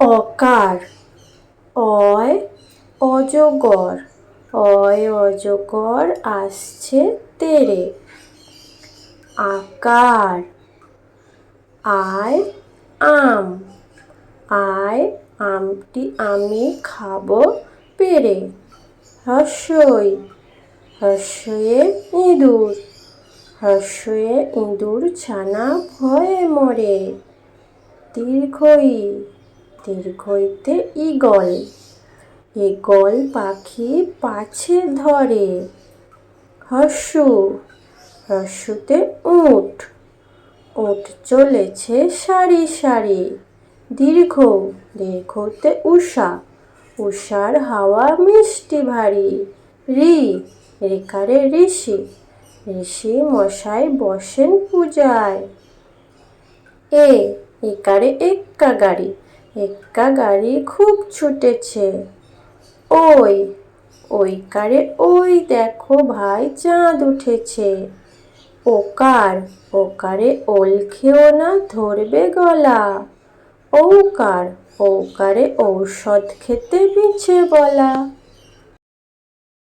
অকার। অয় অজগর। অয় অজগর আসছে তেরে। আকার। আয় আম। আয় আমটি আমি খাব পেরে। হর্ষই। হর্ষয়ে ইঁদুর। হর্ষয়ে ইঁদুর ছানা ভয়ে মরে। দীর্ঘই দীর্ঘইতে ঈগল। ঈগল পাখি পাছে ধরে। হর্ষু, হর্ষুতে উট উট চলেছে সারি সারি। দীর্ঘ, দীর্ঘতে উষা। উষার হাওয়া মিষ্টি ভারী। রি রেকারে ঋষি। ঋষি মশাই বসেন পূজায়। এ, একারে এক্কা গাড়ি। এক্কা গাড়ি খুব ছুটেছে। ওই ওই কারে ওই দেখো ভাই চাঁদ উঠেছে। ওকার ওকারে ওল খেও না, ধরবে গলা। ওকার ওকারে ঔষধ খেতে মিছে বলা।